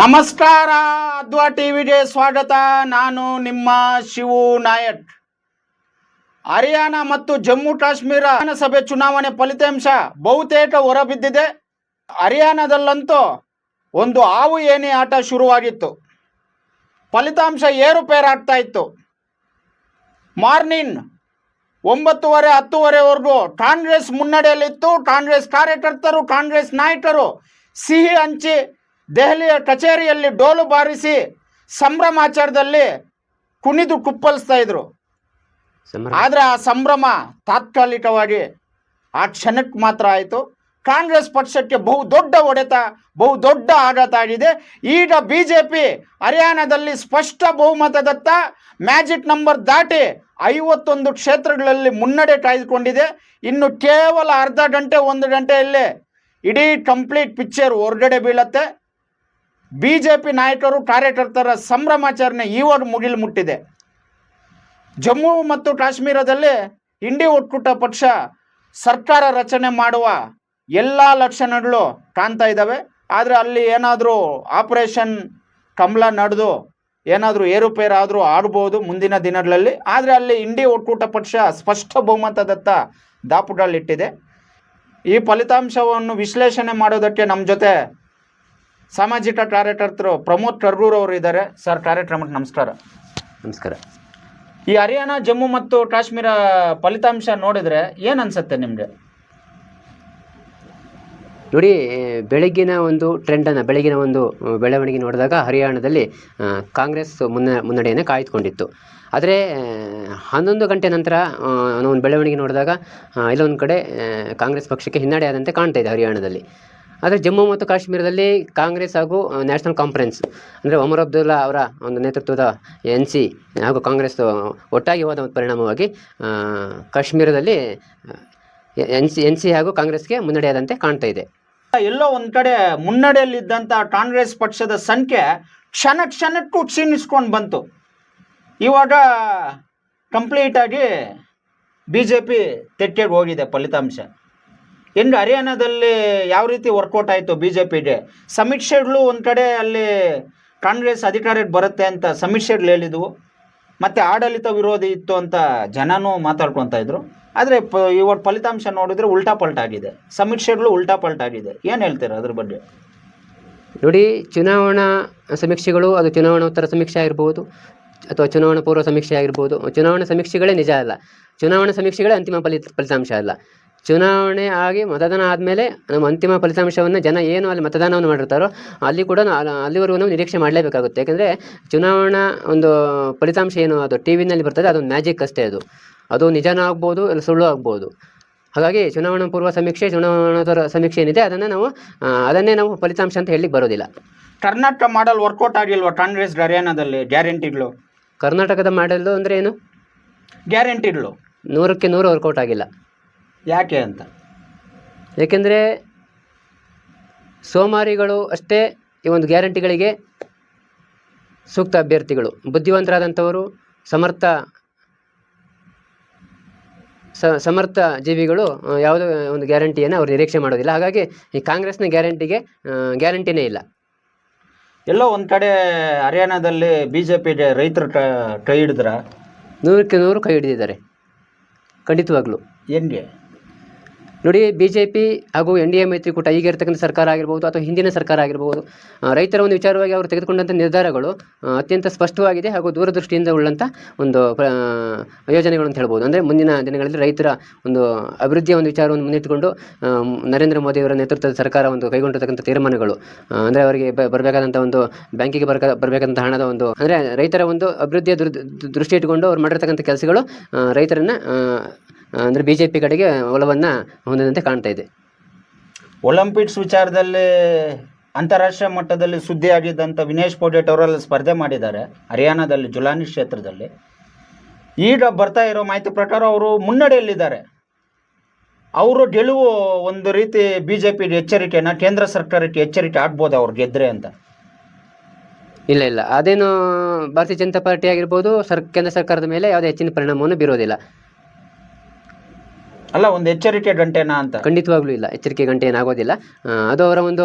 ನಮಸ್ಕಾರ, ಅದ್ವಾ ಟಿವಿಗೆ ಸ್ವಾಗತ. ನಾನು ನಿಮ್ಮ ಶಿವು ನಾಯಕ್. ಹರಿಯಾಣ ಮತ್ತು ಜಮ್ಮು ಕಾಶ್ಮೀರ ವಿಧಾನಸಭೆ ಚುನಾವಣೆ ಫಲಿತಾಂಶ ಬಹುತೇಕ ಹೊರಬಿದ್ದಿದೆ. ಹರಿಯಾಣದಲ್ಲಂತೂ ಒಂದು ಹಾವು ಏಣಿ ಆಟ ಶುರುವಾಗಿತ್ತು. ಫಲಿತಾಂಶ ಏರುಪೇರಾಗ್ತಾ ಇತ್ತು. ಮಾರ್ನಿಂಗ್ ಒಂಬತ್ತುವರೆ, ಹತ್ತುವರೆವರೆಗೂ ಕಾಂಗ್ರೆಸ್ ಮುನ್ನಡೆಯಲ್ಲಿತ್ತು. ಕಾಂಗ್ರೆಸ್ ಕಾರ್ಯಕರ್ತರು, ಕಾಂಗ್ರೆಸ್ ನಾಯಕರು ಸಿಹಿ ಹಂಚಿ ದೆಹಲಿಯ ಕಚೇರಿಯಲ್ಲಿ ಡೋಲು ಬಾರಿಸಿ ಸಂಭ್ರಮಾಚಾರದಲ್ಲಿ ಕುಣಿದು ಕುಪ್ಪಳಿಸ್ತಾ ಇದ್ರು. ಆದರೆ ಆ ಸಂಭ್ರಮ ತಾತ್ಕಾಲಿಕವಾಗಿ ಆ ಕ್ಷಣಕ್ಕೆ ಮಾತ್ರ ಆಯಿತು. ಕಾಂಗ್ರೆಸ್ ಪಕ್ಷಕ್ಕೆ ಬಹು ದೊಡ್ಡ ಹೊಡೆತ ಬಹು ದೊಡ್ಡ ಆಘಾತ ಆಗಿದೆ. ಈಗ ಬಿ ಜೆ ಪಿ ಹರಿಯಾಣದಲ್ಲಿ ಸ್ಪಷ್ಟ ಬಹುಮತದತ್ತ ಮ್ಯಾಜಿಕ್ ನಂಬರ್ ದಾಟಿ ಐವತ್ತೊಂದು ಕ್ಷೇತ್ರಗಳಲ್ಲಿ ಮುನ್ನಡೆ ಕಾಯ್ದುಕೊಂಡಿದೆ. ಇನ್ನು ಕೇವಲ ಅರ್ಧ ಗಂಟೆ ಒಂದು ಗಂಟೆಯಲ್ಲಿ ಇಡೀ ಕಂಪ್ಲೀಟ್ ಪಿಕ್ಚರ್ ಹೊರಗಡೆ ಬೀಳತ್ತೆ. ಬಿ ಜೆ ಪಿ ನಾಯಕರು ಕಾರ್ಯಕರ್ತರ ಸಂಭ್ರಮಾಚರಣೆ ಈವಾಗ ಮುಗಿಲು ಮುಟ್ಟಿದೆ. ಜಮ್ಮು ಮತ್ತು ಕಾಶ್ಮೀರದಲ್ಲಿ ಇಂಡಿ ಒಕ್ಕೂಟ ಪಕ್ಷ ಸರ್ಕಾರ ರಚನೆ ಮಾಡುವ ಎಲ್ಲ ಲಕ್ಷಣಗಳು ಕಾಣ್ತಾ ಇದ್ದಾವೆ. ಆದರೆ ಅಲ್ಲಿ ಏನಾದರೂ ಆಪರೇಷನ್ ಕಮಲ ನಡೆದು ಏನಾದರೂ ಏರುಪೇರಾದರೂ ಆಡ್ಬೋದು ಮುಂದಿನ ದಿನಗಳಲ್ಲಿ. ಆದರೆ ಅಲ್ಲಿ ಇಂಡಿ ಒಕ್ಕೂಟ ಪಕ್ಷ ಸ್ಪಷ್ಟ ಬಹುಮತದತ್ತ ದಾಪುಗಾಲಿಟ್ಟಿದೆ ಈ ಫಲಿತಾಂಶವನ್ನು ವಿಶ್ಲೇಷಣೆ ಮಾಡೋದಕ್ಕೆ ನಮ್ಮ ಜೊತೆ ಸಾಮಾಜಿಕ ಕಾರ್ಯಕರ್ತರು ಪ್ರಮೋದ್ ಕರ್ರೂರ್ ಅವರು ಇದ್ದಾರೆ. ಸರ್ ಕಾರ್ಯಕ್ರಮಕ್ಕೆ ನಮಸ್ಕಾರ. ನಮಸ್ಕಾರ. ಈ ಹರಿಯಾಣ ಜಮ್ಮು ಮತ್ತು ಕಾಶ್ಮೀರ ಫಲಿತಾಂಶ ನೋಡಿದ್ರೆ ಏನು ಅನ್ಸುತ್ತೆ ನಿಮಗೆ? ನೋಡಿ ಬೆಳಗ್ಗಿನ ಒಂದು ಟ್ರೆಂಡನ್ನು ಬೆಳಗಿನ ಒಂದು ಬೆಳವಣಿಗೆ ನೋಡಿದಾಗ ಹರಿಯಾಣದಲ್ಲಿ ಕಾಂಗ್ರೆಸ್ ಮುನ್ನ ಮುನ್ನಡೆಯನ್ನು ಕಾಯ್ದುಕೊಂಡಿತ್ತು. ಆದರೆ ಹನ್ನೊಂದು ಗಂಟೆ ನಂತರ ನಾವು ಒಂದು ಬೆಳವಣಿಗೆ ನೋಡಿದಾಗ ಇಲ್ಲೊಂದು ಕಡೆ ಕಾಂಗ್ರೆಸ್ ಪಕ್ಷಕ್ಕೆ ಹಿನ್ನಡೆ ಆದಂತೆ ಕಾಣ್ತಾ ಇದೆ ಹರಿಯಾಣದಲ್ಲಿ. ಆದರೆ ಜಮ್ಮು ಮತ್ತು ಕಾಶ್ಮೀರದಲ್ಲಿ ಕಾಂಗ್ರೆಸ್ ಹಾಗೂ ನ್ಯಾಷನಲ್ ಕಾನ್ಫರೆನ್ಸ್, ಅಂದರೆ ಒಮರ್ ಅಬ್ದುಲ್ಲಾ ಅವರ ಒಂದು ನೇತೃತ್ವದ ಎನ್ ಸಿ ಹಾಗೂ ಕಾಂಗ್ರೆಸ್ ಒಟ್ಟಾಗಿ ಹೋದ ಪರಿಣಾಮವಾಗಿ ಕಾಶ್ಮೀರದಲ್ಲಿ ಎನ್ ಸಿ ಎನ್ ಸಿ ಹಾಗೂ ಕಾಂಗ್ರೆಸ್ಗೆ ಮುನ್ನಡೆಯಾದಂತೆ ಕಾಣ್ತಾ ಇದೆ. ಎಲ್ಲೋ ಒಂದು ಕಡೆ ಮುನ್ನಡೆಯಲ್ಲಿದ್ದಂಥ ಕಾಂಗ್ರೆಸ್ ಪಕ್ಷದ ಸಂಖ್ಯೆ ಕ್ಷಣ ಕ್ಷಣಕ್ಕೂ ಕ್ಷೀಣಿಸ್ಕೊಂಡು ಬಂತು. ಇವಾಗ ಕಂಪ್ಲೀಟಾಗಿ ಬಿ ಜೆ ಪಿ ತೆಟ್ಟೆಗೆ ಹೋಗಿದೆ ಫಲಿತಾಂಶ. ಹೆಂಗೆ ಹರಿಯಾಣದಲ್ಲಿ ಯಾವ ರೀತಿ ವರ್ಕೌಟ್ ಆಯಿತು ಬಿ ಜೆ ಪಿಗೆ ಸಮೀಕ್ಷೆಗಳು ಒಂದು ಕಡೆ ಅಲ್ಲಿ ಕಾಂಗ್ರೆಸ್ ಅಧಿಕಾರಕ್ಕೆ ಬರುತ್ತೆ ಅಂತ ಸಮೀಕ್ಷೆಗಳು ಹೇಳಿದ್ವು. ಮತ್ತು ಆಡಳಿತ ವಿರೋಧಿ ಇತ್ತು ಅಂತ ಜನನೂ ಮಾತಾಡ್ಕೊತಾ ಇದ್ರು. ಆದರೆ ಪ, ಇವಾಗ ಫಲಿತಾಂಶ ನೋಡಿದ್ರೆ ಉಲ್ಟಾ ಪಲ್ಟಾಗಿದೆ ಸಮೀಕ್ಷೆಗಳು ಉಲ್ಟಾ ಪಲ್ಟಾಗಿದೆ ಏನು ಹೇಳ್ತೀರಾ ಅದ್ರ ಬಗ್ಗೆ? ನೋಡಿ, ಚುನಾವಣಾ ಸಮೀಕ್ಷೆಗಳು, ಅದು ಚುನಾವಣೋತ್ತರ ಸಮೀಕ್ಷೆ ಆಗಿರ್ಬೋದು, ಅಥವಾ ಚುನಾವಣಾ ಪೂರ್ವ ಸಮೀಕ್ಷೆ ಆಗಿರ್ಬೋದು, ಚುನಾವಣಾ ಸಮೀಕ್ಷೆಗಳೇ ನಿಜ ಅಲ್ಲ. ಚುನಾವಣಾ ಸಮೀಕ್ಷೆಗಳೇ ಅಂತಿಮ ಫಲಿತ ಫಲಿತಾಂಶ ಅಲ್ಲ. ಚುನಾವಣೆ ಆಗಿ ಮತದಾನ ಆದಮೇಲೆ ನಮ್ಮ ಅಂತಿಮ ಫಲಿತಾಂಶವನ್ನು ಜನ ಏನು ಅಲ್ಲಿ ಮತದಾನವನ್ನು ಮಾಡಿರ್ತಾರೋ ಅಲ್ಲಿ ಕೂಡ ಅಲ್ಲಿವರೆಗೂ ನಾವು ನಿರೀಕ್ಷೆ ಮಾಡಲೇಬೇಕಾಗುತ್ತೆ. ಯಾಕೆಂದರೆ ಚುನಾವಣಾ ಒಂದು ಫಲಿತಾಂಶ ಏನು? ಅದು ಟಿ ವಿನಲ್ಲಿ ಬರ್ತದೆ ಅದೊಂದು ಮ್ಯಾಜಿಕ್ ಅಷ್ಟೇ ಅದು. ಅದು ನಿಜನೂ ಆಗ್ಬೋದು ಇಲ್ಲ ಸುಳ್ಳು ಆಗ್ಬೋದು. ಹಾಗಾಗಿ ಚುನಾವಣಾ ಪೂರ್ವ ಸಮೀಕ್ಷೆ ಚುನಾವಣೋತ್ತರ ಸಮೀಕ್ಷೆ ಏನಿದೆ ಅದನ್ನು ನಾವು ಅದನ್ನೇ ನಾವು ಫಲಿತಾಂಶ ಅಂತ ಹೇಳಲಿಕ್ಕೆ ಬರೋದಿಲ್ಲ. ಕರ್ನಾಟಕ ಮಾಡಲ್ ವರ್ಕೌಟ್ ಆಗಿಲ್ವಾ ಕಾಂಗ್ರೆಸ್ ಹರಿಯಾಣದಲ್ಲಿ? ಗ್ಯಾರಂಟಿಗಳು. ಕರ್ನಾಟಕದ ಮಾಡಲ್ ಅಂದರೆ ಏನು? ಗ್ಯಾರಂಟಿಗಳು. ನೂರಕ್ಕೆ ನೂರು ವರ್ಕೌಟ್ ಆಗಿಲ್ಲ. ಯಾಕೆ ಅಂತ? ಏಕೆಂದರೆ ಸೋಮಾರಿಗಳು ಅಷ್ಟೇ ಈ ಒಂದು ಗ್ಯಾರಂಟಿಗಳಿಗೆ ಸೂಕ್ತ ಅಭ್ಯರ್ಥಿಗಳು. ಬುದ್ಧಿವಂತರಾದಂಥವರು ಸಮರ್ಥ ಸ ಸಮರ್ಥ ಜೀವಿಗಳು ಯಾವುದೇ ಯಾವುದೋ ಒಂದು ಗ್ಯಾರಂಟಿಯನ್ನು ಅವರು ನಿರೀಕ್ಷೆ ಮಾಡೋದಿಲ್ಲ. ಹಾಗಾಗಿ ಈ ಕಾಂಗ್ರೆಸ್ನ ಗ್ಯಾರಂಟಿಗೆ ಗ್ಯಾರಂಟಿನೇ ಇಲ್ಲ. ಎಲ್ಲೋ ಒಂದು ಕಡೆ ಹರಿಯಾಣದಲ್ಲಿ ಬಿ ಜೆ ಪಿ ರೈತರು ಕೈ ಹಿಡಿದ್ರ? ನೂರಕ್ಕೆ ನೂರು ಕೈ ಹಿಡಿದಿದ್ದಾರೆ. ಖಂಡಿತವಾಗ್ಲೂ. ಹೆಂಗೆ? ನೋಡಿ ಬಿ ಜೆ ಪಿ ಹಾಗೂ ಎನ್ ಡಿ ಎ ಮೈತ್ರಿಕೂಟ ಈಗ ಇರ್ತಕ್ಕಂಥ ಸರ್ಕಾರ ಆಗಿರ್ಬೋದು ಅಥವಾ ಹಿಂದಿನ ಸರ್ಕಾರ ಆಗಿರ್ಬೋದು ರೈತರ ಒಂದು ವಿಚಾರವಾಗಿ ಅವರು ತೆಗೆದುಕೊಂಡಂಥ ನಿರ್ಧಾರಗಳು ಅತ್ಯಂತ ಸ್ಪಷ್ಟವಾಗಿದೆ ಹಾಗೂ ದೂರದೃಷ್ಟಿಯಿಂದ ಉಳ್ಳಂಥ ಒಂದು ಯೋಜನೆಗಳು ಅಂತ ಹೇಳ್ಬೋದು. ಅಂದರೆ ಮುಂದಿನ ದಿನಗಳಲ್ಲಿ ರೈತರ ಒಂದು ಅಭಿವೃದ್ಧಿಯ ಒಂದು ವಿಚಾರವನ್ನು ಮುನ್ನಿಟ್ಟುಕೊಂಡು ನರೇಂದ್ರ ಮೋದಿಯವರ ನೇತೃತ್ವದ ಸರ್ಕಾರ ಒಂದು ಕೈಗೊಂಡಿರ್ತಕ್ಕಂಥ ತೀರ್ಮಾನಗಳು. ಅಂದರೆ ಅವರಿಗೆ ಬರಬೇಕಾದಂಥ ಒಂದು ಬ್ಯಾಂಕಿಗೆ ಬರಕ, ಬರಬೇಕಾದಂಥ ಹಣದ ಒಂದು, ಅಂದರೆ ರೈತರ ಒಂದು ಅಭಿವೃದ್ಧಿಯ ದೃಷ್ಟಿ ಇಟ್ಟುಕೊಂಡು ಅವ್ರು ಮಾಡಿರ್ತಕ್ಕಂಥ ಕೆಲಸಗಳು ರೈತರನ್ನು ಅಂದರೆ ಬಿ ಜೆ ಪಿ ಕಡೆಗೆ ಒಲವನ್ನು ಹೊಂದಿದಂತೆ ಕಾಣ್ತಾ ಇದೆ. ಒಲಿಂಪಿಕ್ಸ್ ವಿಚಾರದಲ್ಲಿ ಅಂತಾರಾಷ್ಟ್ರೀಯ ಮಟ್ಟದಲ್ಲಿ ಸುದ್ದಿ ಆಗಿದ್ದಂಥ ವಿನೇಶ್ ಪೋಡೆಟ್ ಅವರಲ್ಲಿ ಸ್ಪರ್ಧೆ ಮಾಡಿದ್ದಾರೆ ಹರಿಯಾಣದಲ್ಲಿ ಜುಲಾನಿ ಕ್ಷೇತ್ರದಲ್ಲಿ. ಈಗ ಬರ್ತಾ ಇರೋ ಮಾಹಿತಿ ಪ್ರಕಾರ ಅವರು ಮುನ್ನಡೆಯಲ್ಲಿದ್ದಾರೆ. ಅವರು ಗೆಲುವು ಒಂದು ರೀತಿ ಬಿ ಜೆ ಪಿ ಎಚ್ಚರಿಕೆಯನ್ನು ಕೇಂದ್ರ ಸರ್ಕಾರಕ್ಕೆ ಎಚ್ಚರಿಕೆ ಆಗ್ಬೋದು ಅವ್ರು ಗೆದ್ದರೆ ಅಂತ? ಇಲ್ಲ ಇಲ್ಲ. ಅದೇನು ಭಾರತೀಯ ಜನತಾ ಪಾರ್ಟಿ ಆಗಿರ್ಬೋದು ಸರ್ ಕೇಂದ್ರ ಸರ್ಕಾರದ ಮೇಲೆ ಯಾವುದೇ ಹೆಚ್ಚಿನ ಪರಿಣಾಮವನ್ನು ಬೀರೋದಿಲ್ಲ. ಅಲ್ಲ ಒಂದು ಎಚ್ಚರಿಕೆ ಗಂಟೆನಾ ಅಂತ? ಖಂಡಿತವಾಗ್ಲೂ ಇಲ್ಲ. ಎಚ್ಚರಿಕೆ ಗಂಟೆ ಏನಾಗೋದಿಲ್ಲ. ಅದು ಅವರ ಒಂದು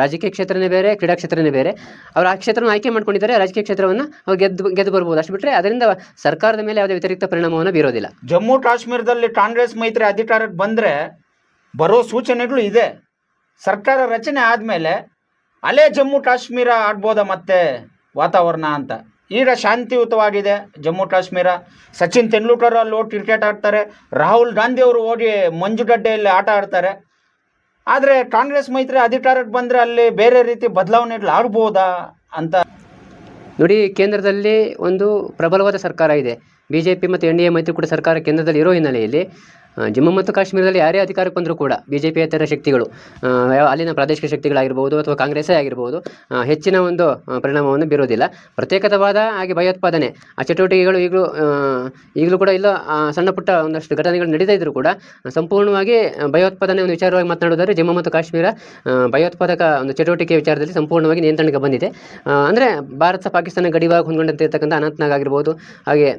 ರಾಜಕೀಯ ಕ್ಷೇತ್ರನೇ ಬೇರೆ ಕ್ರೀಡಾ ಕ್ಷೇತ್ರನೇ ಬೇರೆ. ಅವರು ಆ ಕ್ಷೇತ್ರವನ್ನು ಆಯ್ಕೆ ಮಾಡ್ಕೊಂಡಿದ್ದಾರೆ ರಾಜಕೀಯ ಕ್ಷೇತ್ರವನ್ನು ಅವ್ರು ಗೆದ್ದು ಗೆದ್ದು ಬರ್ಬೋದು. ಅಷ್ಟು ಬಿಟ್ಟರೆ ಅದರಿಂದ ಸರ್ಕಾರದ ಮೇಲೆ ಯಾವುದೇ ವ್ಯತಿರಿಕ್ತ ಪರಿಣಾಮವನ್ನು ಬೀರೋದಿಲ್ಲ. ಜಮ್ಮು ಕಾಶ್ಮೀರದಲ್ಲಿ ಕಾಂಗ್ರೆಸ್ ಮೈತ್ರಿ ಅಧಿಕಾರಕ್ಕೆ ಬಂದರೆ ಬರೋ ಸೂಚನೆಗಳು ಇದೆ. ಸರ್ಕಾರ ರಚನೆ ಆದಮೇಲೆ ಅಲ್ಲೇ ಜಮ್ಮು ಕಾಶ್ಮೀರ ಆಡ್ಬೋದಾ ಮತ್ತೆ ವಾತಾವರಣ ಅಂತ? ಈಗ ಶಾಂತಿಯುತವಾಗಿದೆ ಜಮ್ಮು ಕಾಶ್ಮೀರ. ಸಚಿನ್ ತೆಂಡೂಲ್ಕರ್ ಅಲ್ಲಿ ಹೋಗಿ ಕ್ರಿಕೆಟ್ ಆಡ್ತಾರೆ. ರಾಹುಲ್ ಗಾಂಧಿ ಅವರು ಹೋಗಿ ಮಂಜುಗಡ್ಡೆಯಲ್ಲಿ ಆಟ ಆಡ್ತಾರೆ. ಆದರೆ ಕಾಂಗ್ರೆಸ್ ಮೈತ್ರಿ ಅಧಿಕಾರಕ್ಕೆ ಬಂದರೆ ಅಲ್ಲಿ ಬೇರೆ ರೀತಿ ಬದಲಾವಣೆಗಳು ಆಗ್ಬೋದಾ ಅಂತ. ನೋಡಿ, ಕೇಂದ್ರದಲ್ಲಿ ಒಂದು ಪ್ರಬಲವಾದ ಸರ್ಕಾರ ಇದೆ. ಬಿ ಜೆ ಪಿ ಮತ್ತು ಎನ್ ಡಿ ಎ ಮೈತ್ರಿಕೂಟ ಸರ್ಕಾರ ಕೇಂದ್ರದಲ್ಲಿ ಇರೋ ಹಿನ್ನೆಲೆಯಲ್ಲಿ ಜಮ್ಮು ಮತ್ತು ಕಾಶ್ಮೀರದಲ್ಲಿ ಯಾರೇ ಅಧಿಕಾರಕ್ಕೆ ಬಂದರೂ ಕೂಡ ಬಿ ಜೆ ಪಿಯೇತರ ಶಕ್ತಿಗಳು ಅಲ್ಲಿನ ಪ್ರಾದೇಶಿಕ ಶಕ್ತಿಗಳಾಗಿರ್ಬೋದು ಅಥವಾ ಕಾಂಗ್ರೆಸ್ಸೇ ಆಗಿರ್ಬೋದು ಹೆಚ್ಚಿನ ಒಂದು ಪರಿಣಾಮವನ್ನು ಬೀರೋದಿಲ್ಲ ಪ್ರತ್ಯೇಕತವಾದ ಹಾಗೆ ಭಯೋತ್ಪಾದನೆ, ಆ ಚಟುವಟಿಕೆಗಳು ಈಗಲೂ ಈಗಲೂ ಕೂಡ ಇಲ್ಲ ಸಣ್ಣ ಪುಟ್ಟ ಒಂದಷ್ಟು ಘಟನೆಗಳು ನಡೀತಾ ಇದ್ದರೂ ಕೂಡ ಸಂಪೂರ್ಣವಾಗಿ ಭಯೋತ್ಪಾದನೆ ಒಂದು ವಿಚಾರವಾಗಿ ಮಾತನಾಡೋದಾದ್ರೆ ಜಮ್ಮು ಮತ್ತು ಕಾಶ್ಮೀರ ಭಯೋತ್ಪಾದಕ ಒಂದು ಚಟುವಟಿಕೆ ವಿಚಾರದಲ್ಲಿ ಸಂಪೂರ್ಣವಾಗಿ ನಿಯಂತ್ರಣಕ್ಕೆ ಬಂದಿದೆ. ಅಂದರೆ ಭಾರತ ಪಾಕಿಸ್ತಾನ ಗಡಿವಾಗಿ ಹೊಂದ್ಕೊಂಡಂತೆ ಇರ್ತಕ್ಕಂಥ ಅನಂತ್ನಾಗ್ ಆಗಿರ್ಬೋದು, ಹಾಗೆ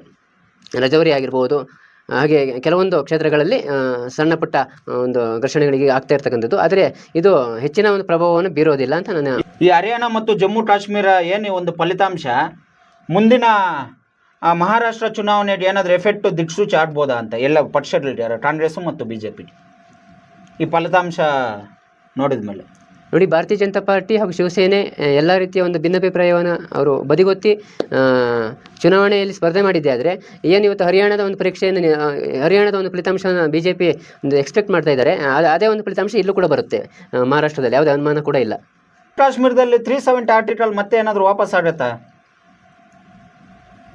ರಜೌರಿ ಆಗಿರ್ಬೋದು ಹಾಗೆ ಕೆಲವೊಂದು ಕ್ಷೇತ್ರಗಳಲ್ಲಿ ಸಣ್ಣ ಪುಟ್ಟ ಒಂದು ಘರ್ಷಣೆಗಳಿಗೆ ಆಗ್ತಾ ಇರ್ತಕ್ಕಂಥದ್ದು. ಆದರೆ ಇದು ಹೆಚ್ಚಿನ ಒಂದು ಪ್ರಭಾವವನ್ನು ಬೀರೋದಿಲ್ಲ ಅಂತ ನಾನು ಈ ಹರಿಯಾಣ ಮತ್ತು ಜಮ್ಮು ಕಾಶ್ಮೀರ ಏನು ಒಂದು ಫಲಿತಾಂಶ, ಮುಂದಿನ ಮಹಾರಾಷ್ಟ್ರ ಚುನಾವಣೆಗೆ ಏನಾದರೂ ಎಫೆಕ್ಟ್ ದಿಕ್ಸೂಚಿ ಆಡ್ಬೋದಾ ಅಂತ ಎಲ್ಲ ಪಕ್ಷಗಳಿದ್ದಾರೆ ಕಾಂಗ್ರೆಸ್ಸು ಮತ್ತು ಬಿ ಈ ಫಲಿತಾಂಶ ನೋಡಿದ ಮೇಲೆ ನೋಡಿ ಭಾರತೀಯ ಜನತಾ ಪಾರ್ಟಿ ಹಾಗೂ ಶಿವಸೇನೆ ಎಲ್ಲ ರೀತಿಯ ಒಂದು ಭಿನ್ನಾಭಿಪ್ರಾಯವನ್ನು ಅವರು ಬದಿಗೊತ್ತಿ ಚುನಾವಣೆಯಲ್ಲಿ ಸ್ಪರ್ಧೆ ಮಾಡಿದ್ದೆ. ಆದರೆ ಏನು ಇವತ್ತು ಹರಿಯಾಣದ ಒಂದು ಪರೀಕ್ಷೆಯನ್ನು ಹರಿಯಾಣದ ಒಂದು ಫಲಿತಾಂಶವನ್ನು ಬಿ ಜೆ ಪಿ ಒಂದು ಎಕ್ಸ್ಪೆಕ್ಟ್ ಮಾಡ್ತಾ ಇದ್ದಾರೆ. ಅದ- ಒಂದು ಫಲಿತಾಂಶ ಇಲ್ಲೂ ಕೂಡ ಬರುತ್ತೆ. ಮಹಾರಾಷ್ಟ್ರದಲ್ಲಿ ಯಾವುದೇ ಅನುಮಾನ ಕೂಡ ಇಲ್ಲ. ಕಾಶ್ಮೀರದಲ್ಲಿ ತ್ರೀ ಸೆವೆಂಟಿ ಆರ್ಟಿಕಲ್ ಮತ್ತೆ ಏನಾದರೂ ವಾಪಸ್ ಆಗುತ್ತಾ?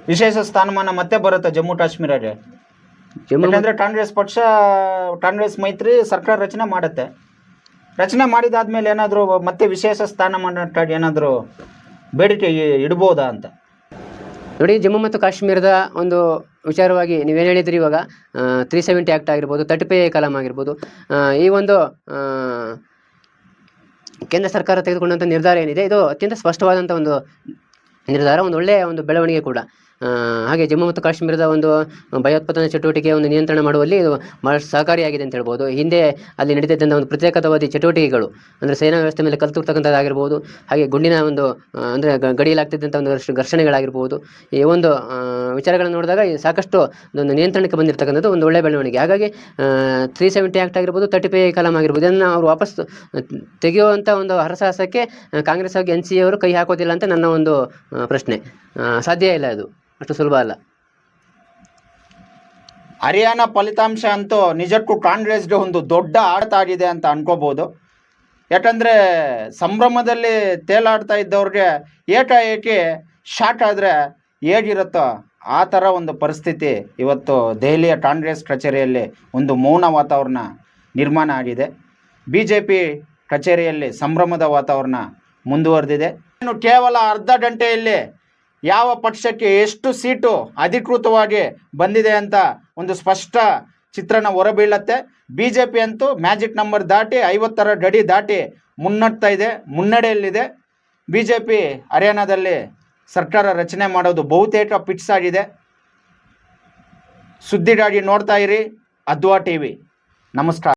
ವಿಶೇಷ ಸ್ಥಾನಮಾನ ಮತ್ತೆ ಬರುತ್ತಾ ಜಮ್ಮು ಕಾಶ್ಮೀರಗೆ? ಜಮ್ಮು ಯಾಕಂದ್ರೆ ಕಾಂಗ್ರೆಸ್ ಪಕ್ಷ ಕಾಂಗ್ರೆಸ್ ಮೈತ್ರಿ ಸರ್ಕಾರ ರಚನೆ ಮಾಡುತ್ತೆ. ರಚನೆ ಮಾಡಿದಾದ್ಮೇಲೆ ಏನಾದರೂ ಮತ್ತೆ ವಿಶೇಷ ಸ್ಥಾನಮಾನ ಏನಾದರೂ ಬೇಡಿಕೆ ಇಡ್ಬೋದಾ ಅಂತ? ನೋಡಿ, ಜಮ್ಮು ಮತ್ತು ಕಾಶ್ಮೀರದ ಒಂದು ವಿಚಾರವಾಗಿ ನೀವೇನು ಹೇಳಿದ್ರಿ ಇವಾಗ ತ್ರೀ ಸೆವೆಂಟಿ ಆ್ಯಕ್ಟ್ ಆಗಿರ್ಬೋದು ತಟ್ಪೇ ಕಲಾಂ ಆಗಿರ್ಬೋದು ಈ ಒಂದು ಕೇಂದ್ರ ಸರ್ಕಾರ ತೆಗೆದುಕೊಂಡಂಥ ನಿರ್ಧಾರ ಏನಿದೆ, ಇದು ಅತ್ಯಂತ ಸ್ಪಷ್ಟವಾದಂಥ ಒಂದು ನಿರ್ಧಾರ, ಒಂದು ಒಳ್ಳೆಯ ಒಂದು ಬೆಳವಣಿಗೆ ಕೂಡ. ಹಾಗೆ ಜಮ್ಮು ಮತ್ತು ಕಾಶ್ಮೀರದ ಒಂದು ಭಯೋತ್ಪಾದನಾ ಚಟುವಟಿಕೆ ಒಂದು ನಿಯಂತ್ರಣ ಮಾಡುವಲ್ಲಿ ಇದು ಬಹಳಷ್ಟು ಸಹಕಾರಿಯಾಗಿದೆ ಅಂತ ಹೇಳ್ಬೋದು. ಹಿಂದೆ ಅಲ್ಲಿ ನಡೀತಿದ್ದಂಥ ಒಂದು ಪ್ರತ್ಯೇಕತಾವಾದಿ ಚಟುವಟಿಕೆಗಳು, ಅಂದರೆ ಸೇನಾ ವ್ಯವಸ್ಥೆ ಮೇಲೆ ಕಲ್ತುರ್ತಕ್ಕಂಥದ್ದಾಗಿರ್ಬೋದು ಹಾಗೆ ಗುಂಡಿನ ಒಂದು ಅಂದರೆ ಗ- ಆಗ್ತಿದ್ದಂಥ ಒಂದು ಘರ್ಷಣೆಗಳಾಗಿರ್ಬೋದು, ಈ ಒಂದು ವಿಚಾರಗಳನ್ನು ನೋಡಿದಾಗ ಸಾಕಷ್ಟು ಒಂದು ನಿಯಂತ್ರಣಕ್ಕೆ ಬಂದಿರತಕ್ಕಂಥದ್ದು ಒಂದು ಒಳ್ಳೆಯ ಬೆಳವಣಿಗೆ. ಹಾಗಾಗಿ ತ್ರೀ ಸೆವೆಂಟಿ ಆ್ಯಕ್ಟ್ ಆಗಿರ್ಬೋದು ತರ್ಟಿ ಪೇ ಕಲಾಂ ಆಗಿರ್ಬೋದು, ಇದನ್ನು ಅವರು ವಾಪಸ್ ತೆಗೆಯುವಂಥ ಒಂದು ಹರಸಾಹಸಕ್ಕೆ ಕಾಂಗ್ರೆಸ್ ಹಾಗೂ ಎನ್ ಸಿ ಅವರು ಕೈ ಹಾಕೋದಿಲ್ಲ ಅಂತ ನನ್ನ ಒಂದು ಪ್ರಶ್ನೆ. ಸಾಧ್ಯ ಇಲ್ಲ ಅದು. ಅಷ್ಟು ಸುಲಭ ಅಲ್ಲ. ಹರಿಯಾಣ ಫಲಿತಾಂಶ ಅಂತೂ ನಿಜಕ್ಕೂ ಕಾಂಗ್ರೆಸ್ಗೆ ಒಂದು ದೊಡ್ಡ ಆಡತ ಆಗಿದೆ ಅಂತ ಅನ್ಕೋಬಹುದು ಯಾಕಂದರೆ ಸಂಭ್ರಮದಲ್ಲಿ ತೇಲಾಡ್ತಾ ಇದ್ದವ್ರಿಗೆ ಏಕಾಏಕಿ ಶಾಕ್ ಆದರೆ ಹೇಗಿರುತ್ತೋ ಆ ಥರ ಒಂದು ಪರಿಸ್ಥಿತಿ ಇವತ್ತು ದೆಹಲಿಯ ಕಾಂಗ್ರೆಸ್ ಕಚೇರಿಯಲ್ಲಿ ಒಂದು ಮೌನ ವಾತಾವರಣ ನಿರ್ಮಾಣ ಆಗಿದೆ. ಬಿ ಜೆ ಪಿ ಕಚೇರಿಯಲ್ಲಿ ಸಂಭ್ರಮದ ವಾತಾವರಣ ಮುಂದುವರೆದಿದೆ. ಇನ್ನು ಕೇವಲ ಅರ್ಧ ಗಂಟೆಯಲ್ಲಿ ಯಾವ ಪಕ್ಷಕ್ಕೆ ಎಷ್ಟು ಸೀಟು ಅಧಿಕೃತವಾಗಿ ಬಂದಿದೆ ಅಂತ ಒಂದು ಸ್ಪಷ್ಟ ಚಿತ್ರಣ ಹೊರಬೀಳತ್ತೆ. ಬಿ ಜೆ ಪಿ ಅಂತೂ ಮ್ಯಾಜಿಕ್ ನಂಬರ್ ದಾಟಿ ಐವತ್ತರ ಗಡಿ ದಾಟಿ ಮುನ್ನಡ್ತಾ ಇದೆ, ಮುನ್ನಡೆಯಲ್ಲಿದೆ. ಬಿ ಜೆ ಪಿ ಹರಿಯಾಣದಲ್ಲಿ ಸರ್ಕಾರ ರಚನೆ ಮಾಡೋದು ಬಹುತೇಕ ಪಿಟ್ಸ್ ಆಗಿದೆ. ಸುದ್ದಿಗಾಗಿ ನೋಡ್ತಾ ಇರಿ, ಅದ್ವಾ ಟಿ ವಿ ನಮಸ್ಕಾರ.